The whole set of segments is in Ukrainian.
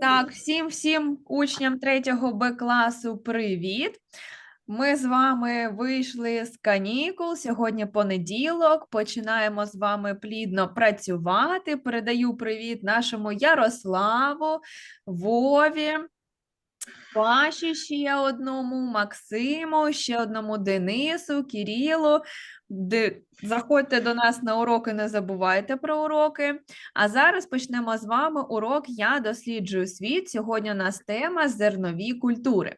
Так, всім всім учням 3 Б класу привіт. Ми з вами вийшли з канікул. Сьогодні понеділок. Починаємо з вами плідно працювати. Передаю привіт нашому Ярославу, Вові, Паші ще одному, Максиму, ще одному Денису, Кірілу. Заходьте до нас на уроки, не забувайте про уроки. А зараз почнемо з вами урок Я досліджую світ. Сьогодні у нас тема зернові культури.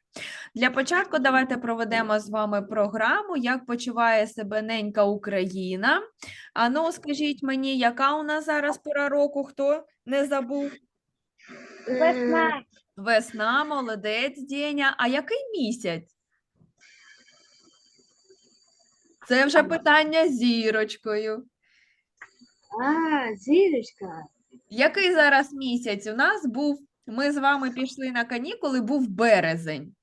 Для початку давайте проведемо з вами програму Як почуває себе ненька Україна. А ну, скажіть мені, яка у нас зараз пора року? Хто не забув? Весна. Весна, молодець, Дєня. А який місяць? Це вже питання зірочкою. А, зірочка. Який зараз місяць у нас був? Ми з вами пішли на канікули, був березень.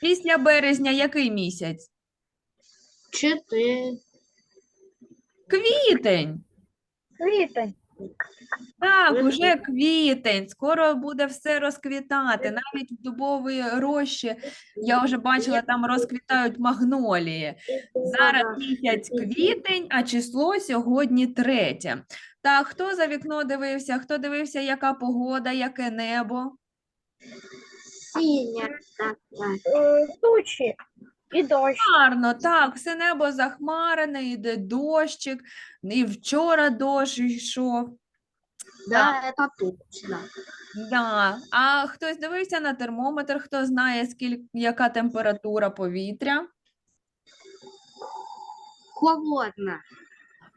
Після березня який місяць? Чотири. Квітень. Квітень. Так, уже квітень. Скоро буде все розквітати. Навіть в дубовій рощі я вже бачила, там розквітають магнолії. Зараз місяць квітень, а число сьогодні третє. Так, хто за вікно дивився? Хто дивився, яка погода, яке небо? Синя. Тучі. І дощ. Гарно, так, все небо захмарене, йде дощик, і вчора дощ йшов. Да, это точно. Да. А хтось дивився на термометр, хто знає, скільки, яка температура повітря? Холодно.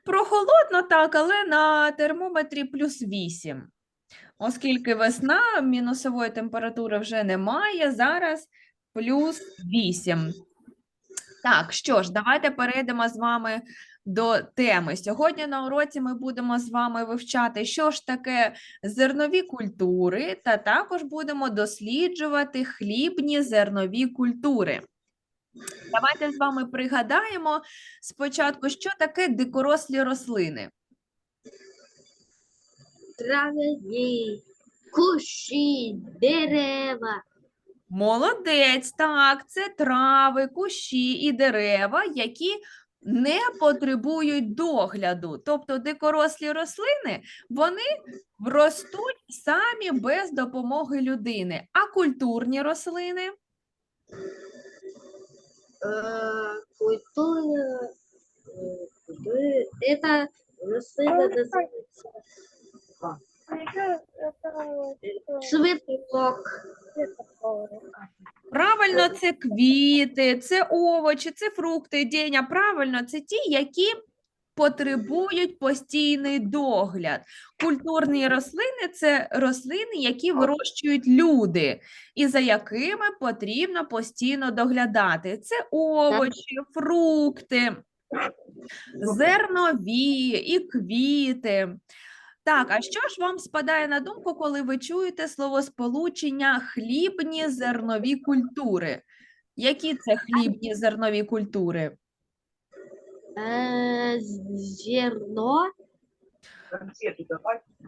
Прохолодно так, але на термометрі плюс 8. Оскільки весна, мінусової температури вже немає, зараз плюс 8. Так, що ж, давайте перейдемо з вами до теми. Сьогодні на уроці ми будемо з вами вивчати, що ж таке зернові культури, та також будемо досліджувати хлібні зернові культури. Давайте з вами пригадаємо спочатку, що таке дикорослі рослини. Травяні. Кущі. Дерева. Молодець, так, це трави, кущі і дерева, які не потребують догляду. Тобто дикорослі рослини, вони ростуть самі без допомоги людини. А культурні рослини Э, Культура. э, культура- Это рослина называется цветок. Правильно, це квіти, це овочі, це фрукти, Деня. Правильно, це ті, які потребують постійний догляд. Культурні рослини це рослини, які вирощують люди, і за якими потрібно постійно доглядати. Це овочі, фрукти, зернові і квіти. Так, а що ж вам спадає на думку, коли ви чуєте словосполучення хлібні зернові культури? Які це хлібні зернові культури? Э, Зерно.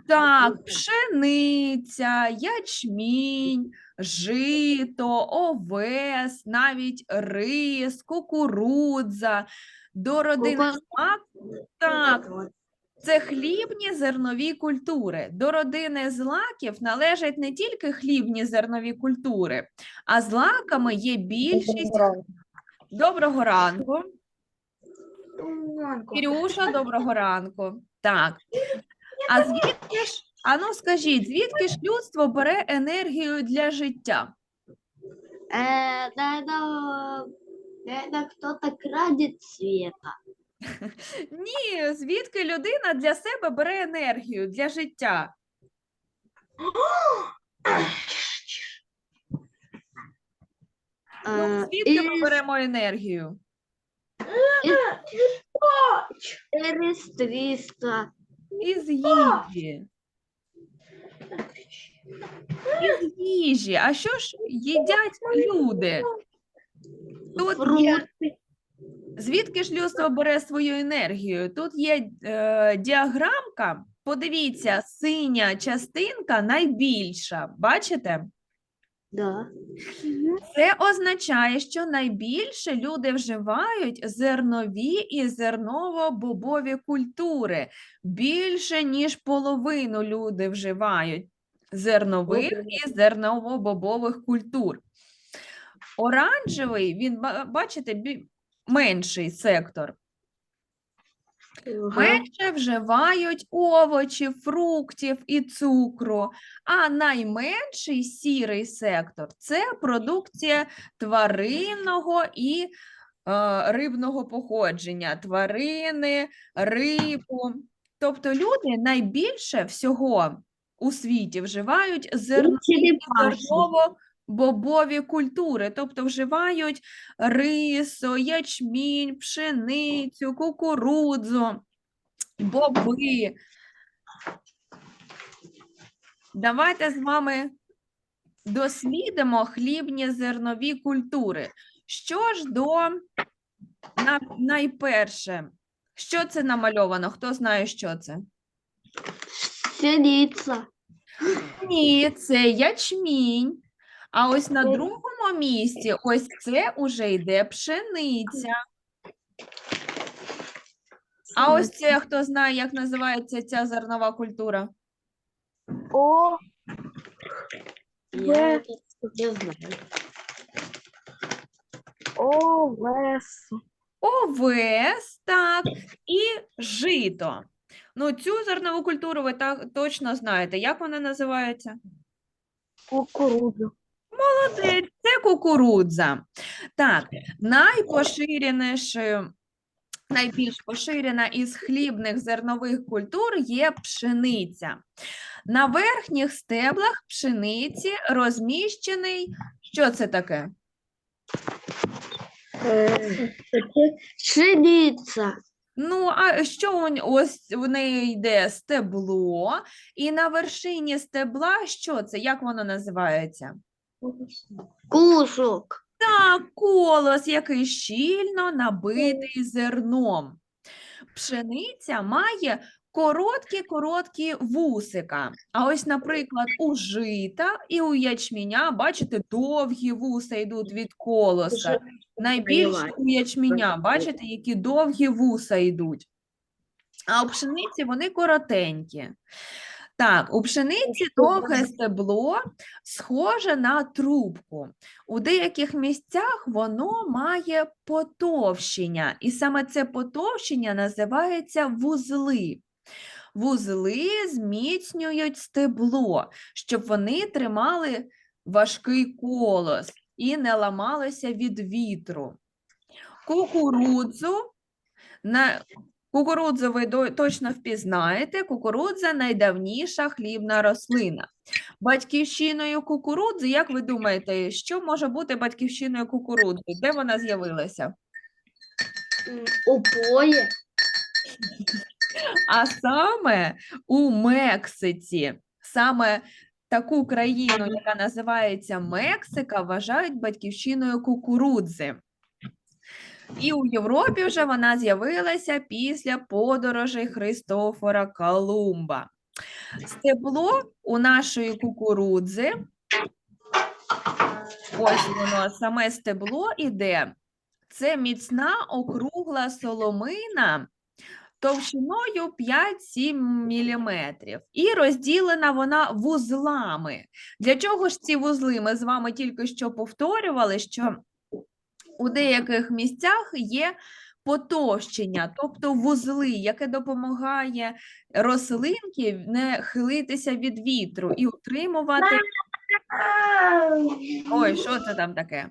Так, пшениця, ячмінь, жито, овес, навіть рис, кукурудза. До родини Кукур- злак так, це хлібні зернові культури. До родини злаків належать не тільки хлібні зернові культури, а злаками є більшість. Доброго ранку. Кірюша, доброго ранку. Так. А звідки ж, а ну скажіть, звідки ж людство бере енергію для життя? Э, наверное, наверное, кто-то крадет света. Ні, звідки людина для себе бере енергію для життя? Ну, звідки ми беремо енергію? Через 300. Із їжі. Із їжі. А що ж їдять люди? Тут є. Звідки ж людство бере свою енергію? Тут є е, діаграмка подивіться, синя частинка найбільша. Бачите? Да. Це означає, що найбільше люди вживають зернові і зерново-бобові культури. Більше, ніж половину люди вживають зернових і зерново-бобових культур. Оранжевий, він, бачите, менший сектор. Менше вживають овочів, фруктів і цукру, а найменший сірий сектор це продукція тваринного і е, рибного походження, тварини, рибу. Тобто люди найбільше всього у світі вживають зерно черепашки. Бобові культури, тобто вживають рисо, ячмінь, пшеницю, кукурудзу, боби. Давайте з вами дослідимо хлібні зернові культури. Що ж до на, найперше, що це намальовано? Хто знає, що це? Пшеница. Ні, це ячмінь. А ось на Е. другому місці ось це уже йде пшениця. А ось це хто знає, як називається ця зернова культура? О. Я не знаю. Овес. Овес, так, і жито. Ну, цю зернову культуру ви так точно знаєте. Як вона називається? Кукуруза. Молодець, це кукурудза. Так, найпоширенішою, найбільш поширена із хлібних зернових культур є пшениця. На верхніх стеблах пшениці розміщений. Що це таке? Пшеница. Ну, а що у ось у неї йде стебло, і на вершині стебла що це? Як воно називається? Кусок. Так, колос, який щільно набитий зерном. Пшениця має короткі-короткі вусика. А ось, наприклад, у жита і у ячменя, бачите, довгі вуса йдуть від колоса. Найбільше у ячменя, Бачите. бачите, які довгі вуса йдуть. А у пшениці вони коротенькі. Так, у пшениці довге стебло схоже на трубку. У деяких місцях воно має потовщення, і саме це потовщення називається вузли. Вузли зміцнюють стебло, щоб вони тримали важкий колос і не ламалися від вітру. Кукурудзу на кукурудзу ви точно впізнаєте. Кукурудза найдавніша хлібна рослина. Батьківщиною кукурудзи, як ви думаєте, що може бути батьківщиною кукурудзи? Де вона з'явилася? У поле. А саме у Мексиці. Саме таку країну, яка називається Мексика, вважають батьківщиною кукурудзи. І у Європі вже вона з'явилася після подорожей Христофора Колумба. Стебло у нашої кукурудзи, ось воно, саме стебло іде. Це міцна округла соломина товщиною 5-7 мм. І розділена вона вузлами. Для чого ж ці вузли? Ми з вами тільки що повторювали, що у деяких місцях є потовщення, тобто вузли, яке допомагає рослинки не хилитися від вітру і утримувати. Ой, що це там таке?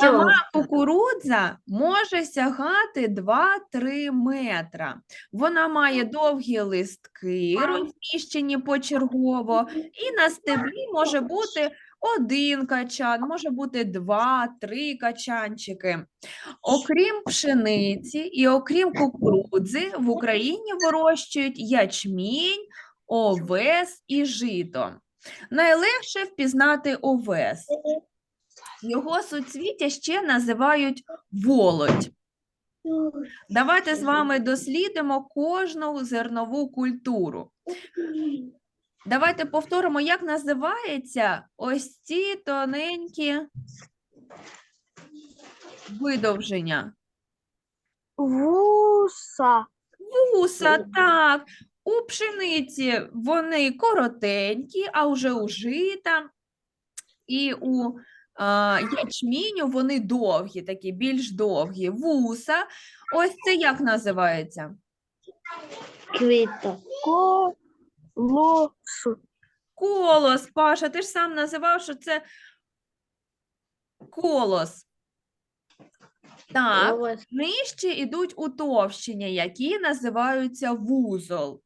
Сама кукурудза може сягати 2-3 метра. Вона має довгі листки, розміщені почергово, і на стеблі може бути один качан, може бути два-три качанчики. Окрім пшениці і окрім кукурудзи, в Україні вирощують ячмінь, овес і жито. Найлегше впізнати овес. Його суцвіття ще називають володь. Давайте з вами дослідимо кожну зернову культуру. Давайте повторимо, як називається ось ці тоненькі видовження. Вуса. Вуса, так. У пшениці вони коротенькі, а вже у жита і у а, ячміню вони довгі, такі більш довгі. Вуса. Ось це як називається? Квіта. Колосу. Колос, Паша, ти ж сам називав, що це колос. Так, нижче йдуть утовщення, які називаються вузол.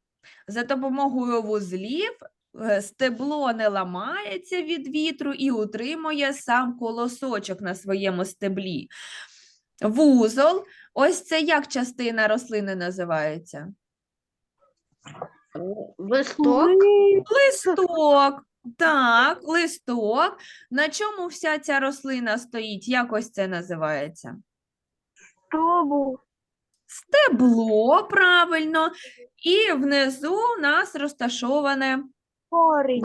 За допомогою вузлів е, стебло не ламається від вітру і утримує сам колосочок на своєму стеблі. Вузол, ось це як частина рослини називається? Листок. Листок. Так, листок. На чому вся ця рослина стоїть? Як ось це називається? Тобу. Стебло, правильно. І внизу у нас розташоване Корінь.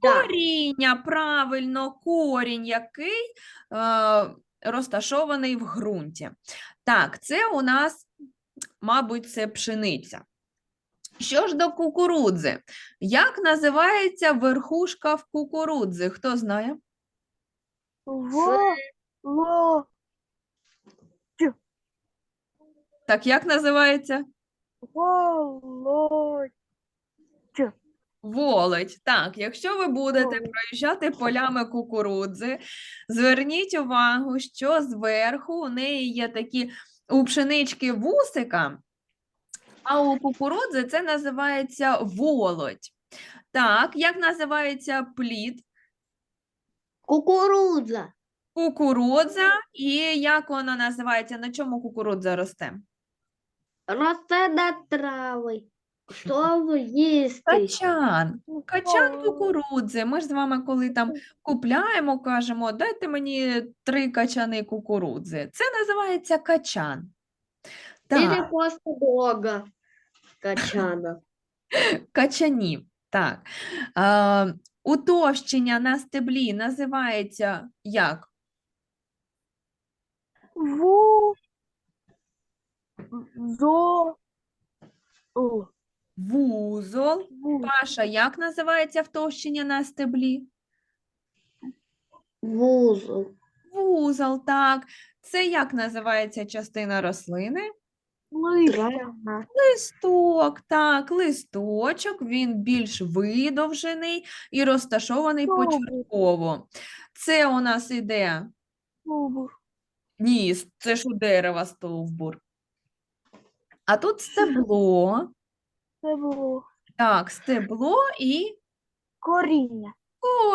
коріння, правильно, корінь, який е, розташований в ґрунті. Так, це у нас, мабуть, це пшениця. Що ж до кукурудзи? Як називається верхушка в кукурудзи? Хто знає? Так, як називається? Володь. Володь. Так, якщо ви будете проїжджати полями кукурудзи, зверніть увагу, що зверху у неї є такі у пшенички вусика, а у кукурудзи це називається володь. Так, як називається плід? Кукурудза. Кукурудза, і як вона називається? На чому кукурудза росте? Росте на трави. Щоб їсти. Качан. Качан кукурудзи. Ми ж з вами, коли там купляємо, кажемо, дайте мені три качани кукурудзи. Це називається качан. Или просто бога. Качана. качанів. Так. А, утовщення на стеблі називається як? Ву. Зо. О. Вузол. Ву. Паша, як називається втовщення на стеблі? Вузол. Вузол, так. Це як називається частина рослини? Листя. Листок, так, листочок, він більш видовжений і розташований почергово. Це у нас іде, Стовбур. ні, це ж у дерева стовбур. А тут стебло, Це було так, стебло і коріння.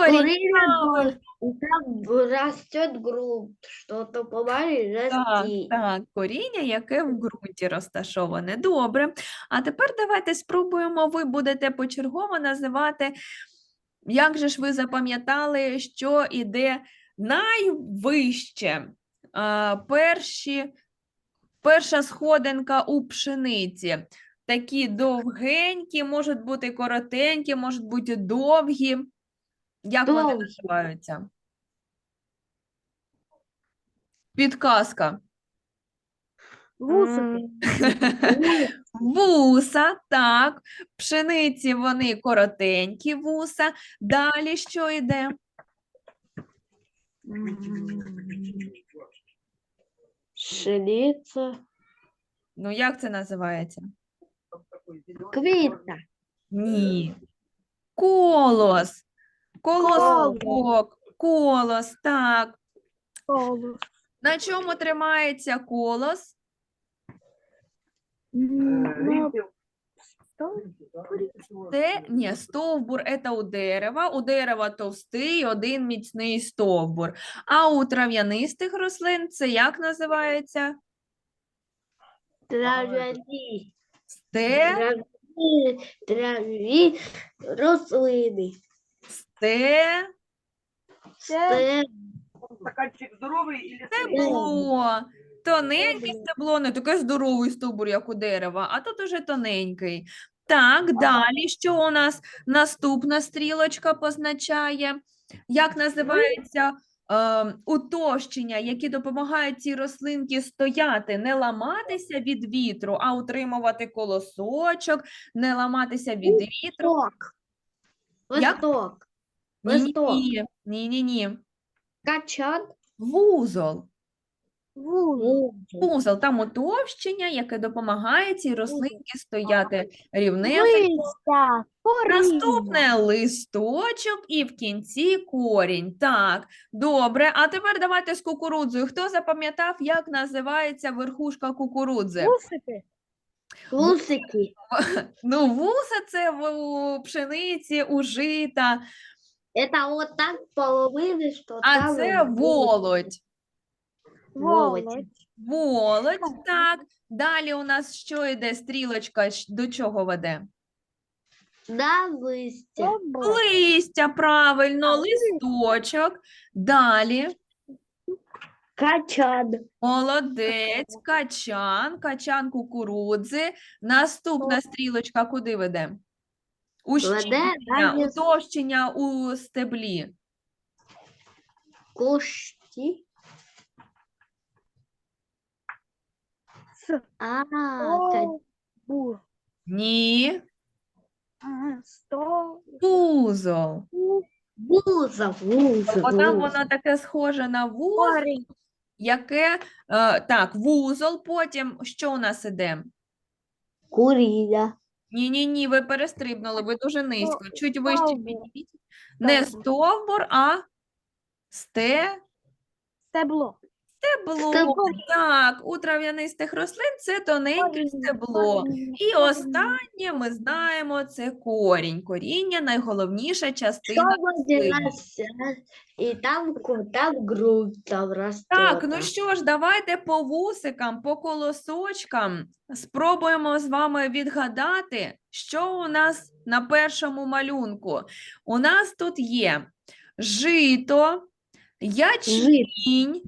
Коріння там растет грунт, что-то помалу Так, расти. так, коріння, яке в ґрунті розташоване. Добре. А тепер давайте спробуємо, ви будете почергово називати, як же ж ви запам'ятали, що іде найвище. А, перші, перша сходинка у пшениці. Такі довгенькі, можуть бути коротенькі, можуть бути довгі. Як вони називаються? Підказка. Вусики. Вуса, так. Пшениці вони коротенькі вуса. Далі що йде? Пшениця. Ну, як це називається? Квіта. Ні. Колос. Колосок. Колос, так. Колос. На чому тримається колос? Це ні, стовбур це у дерева. У дерева товстий, один міцний стовбур. А у трав'янистих рослин це як називається? трав'яні. Те, Траві, траві рослини. Те, Це Стаканчик здоровый или стебло. Тоненьке стебло, не таке здоровий стовбур, як у дерева, а тут уже тоненький. Так, далі, що у нас наступна стрілочка позначає? Як називається е, утовщення, які допомагають цій рослинці стояти, не ламатися від вітру, а утримувати колосочок, не ламатися від вітру. Як? Восток. Восток. Ні, ні, ні, ні. Качан. Вузол. Вузол. Вузол, там утовщення, яке допомагає цій рослинці стояти рівненько. Листя. Наступне листочок і в кінці корінь. Так, добре. А тепер давайте з кукурудзою. Хто запам'ятав, як називається верхушка кукурудзи? Вусики. Вусики. Ну, вуса це в у пшениці, у жита, Это вот так половины, что а там це вот володь. волоть. Володь, так. Далі у нас що йде стрілочка, щ- до чого веде? Да, листья. Листя, правильно, листочок. Далі. Качан. Молодець, качан, качан кукурудзи. Наступна стрілочка куди веде? Ущільнення, далі. утовщення у стеблі. Кошки. С. А, бу. Ні, Ага, Сто. вузол. Бо там воно таке схоже на вузол. Яке, е, так, вузол, потім що у нас іде? Курия. Ні-ні-ні, ви перестрибнули, ви дуже низько. Чуть вище підійдіть. Не Стовбур. стовбур, а сте... Стебло. Стебло. Стебло. Так, у трав'янистих рослин це тоненьке стебло. І останнє ми знаємо це корінь. Коріння найголовніша частина рослини. и там, там грудь там растет. Так, ну що ж, давайте по вусикам, по колосочкам спробуємо з вами відгадати, що у нас на першому малюнку. У нас тут є жито, ячмінь,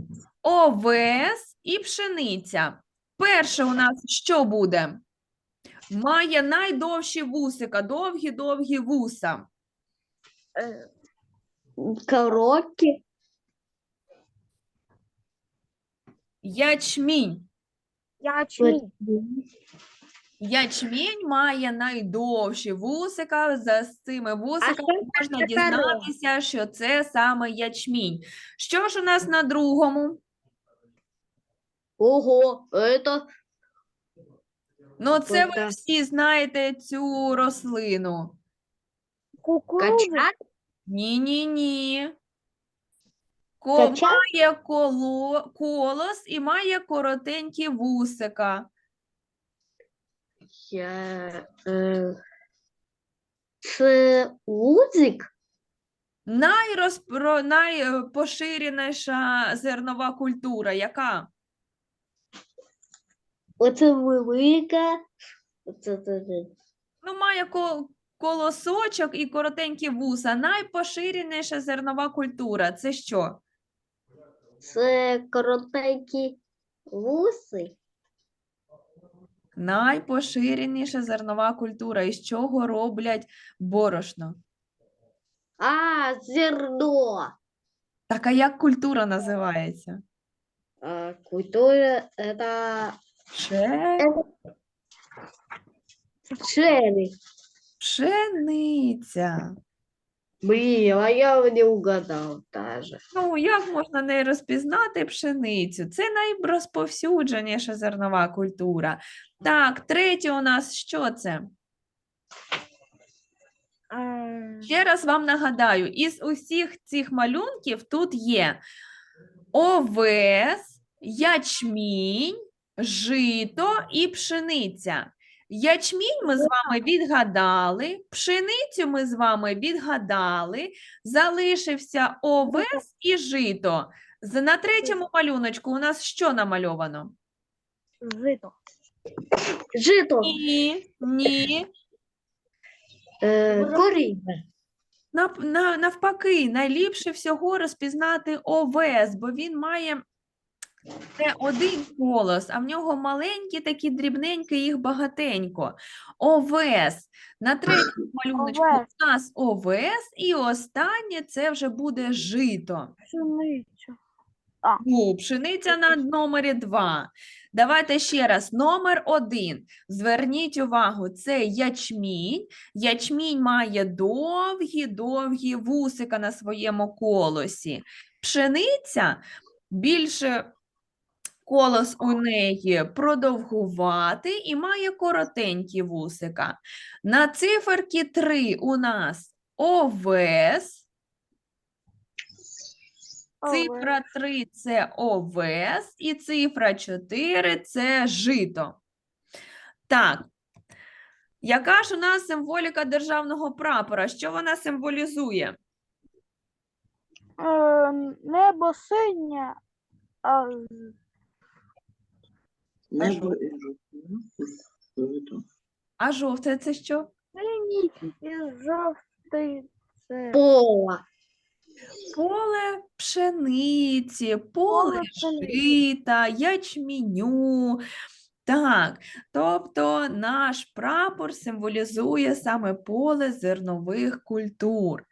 овес і пшениця. Перше у нас що буде? Має найдовші вусика, довгі-довгі вуса. Е, Коробки. Ячмінь. Ячмінь. Ячмінь має найдовші вусика. За цими вусиками можна дізнатися, що це саме ячмінь. Що ж у нас на другому? Ого, это Ну, це ви всі знаєте цю рослину. Качан. Ні-ні-ні. Ко Качан? має коло, колос і має коротенькі вусика. Я, э, Це лузик? Найрозпро... Найпоширеніша зернова культура, яка? Оце велика. Оце, це, це. Ну, має ко- колосочок і коротенькі вуса. Найпоширеніша зернова культура. Це що? Це коротенькі вуси. Найпоширеніша зернова культура. Із чого роблять борошно? А, зерно. Так, а як культура називається? А, культура это Пше... Пшениця. Блин, а я не угадал даже. Ну, як можна не розпізнати пшеницю? Це найрозповсюдженіша зернова культура. Так, третє у нас що це? Ще раз вам нагадаю, із усіх цих малюнків тут є овес, ячмінь, жито і пшениця. Ячмінь ми з вами відгадали, пшеницю ми з вами відгадали, залишився овес і жито. На третьому малюночку у нас що намальовано? Жито. Жито. Ні, ні. Э, курица. Нав- на- Навпаки, найліпше всього розпізнати овес, бо він має Це один колос, а в нього маленькі такі дрібненькі, їх багатенько. Овес. На третьому малюночку Овес. у нас овес, і останнє це вже буде жито. Пшениця. Ну, пшениця на номері 2. Давайте ще раз. Номер 1. Зверніть увагу, це ячмінь. Ячмінь має довгі-довгі вусика на своєму колосі. Пшениця більше колос у неї продовгуватий і має коротенькі вусика. На циферки 3 у нас овес. Цифра 3 це овес, і цифра 4 це жито. Так. Яка ж у нас символіка державного прапора? Що вона символізує? Е, небо синє, а Небо і. А жовте це що? синій і жовтий це Пола. Поле пшениці, поле Поле жита, ячменю. Так, тобто наш прапор символізує саме поле зернових культур.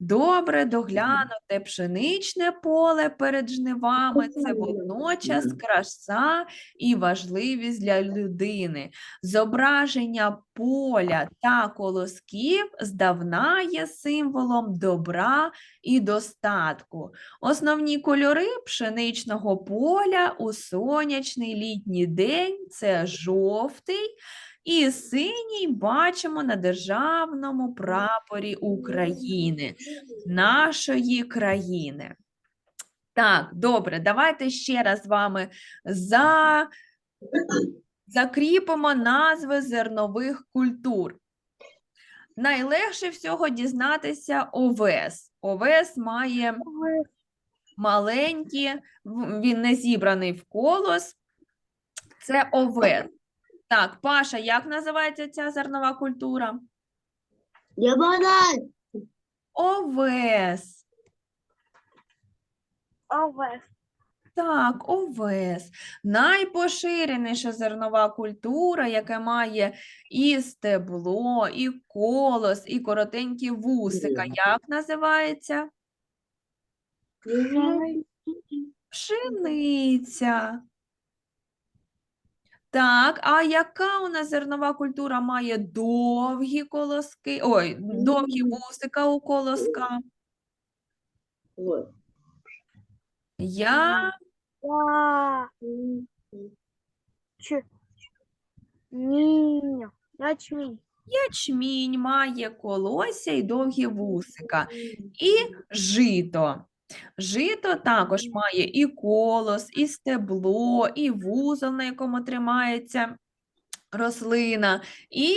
Добре доглянуте пшеничне поле перед жнивами це водночас краса і важливість для людини. Зображення поля та колосків здавна є символом добра і достатку. Основні кольори пшеничного поля у сонячний літній день це жовтий і синій бачимо на державному прапорі України, нашої країни. Так, добре, давайте ще раз з вами за... закріпимо назви зернових культур. Найлегше всього дізнатися овес. Овес має маленькі, він не зібраний в колос. Це овес. Так, Паша, як називається ця зернова культура? Лимонад. Овес. овес, Так, овес. Найпоширеніша зернова культура, яка має і стебло, і колос, і коротенькі вусика. Як називається? Пшениця. Так, а яка у нас зернова культура має довгі колоски? Ой, довгі вусика у колоска? Ой. Я ч, ні, ячмінь, ячмінь має колося і довгі вусика. І жито. Жито також має і колос, і стебло, і вузол, на якому тримається рослина, і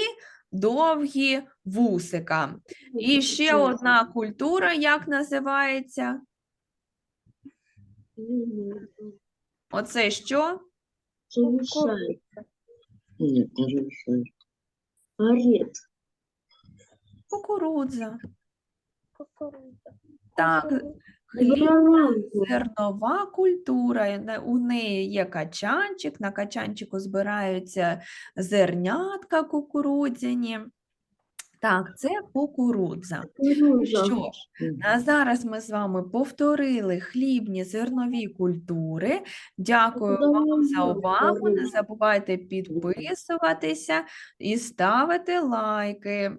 довгі вусика. І ще одна культура, як називається? Оце що? Не. Арет. Кукурудза. кукурудза, Так. Зернова культура, у неї є качанчик, на качанчику збираються зернятка кукурудзяні. Так, це кукурудза. Що ж, а зараз ми з вами повторили хлібні зернові культури. Дякую вам за увагу. Не забувайте підписуватися і ставити лайки.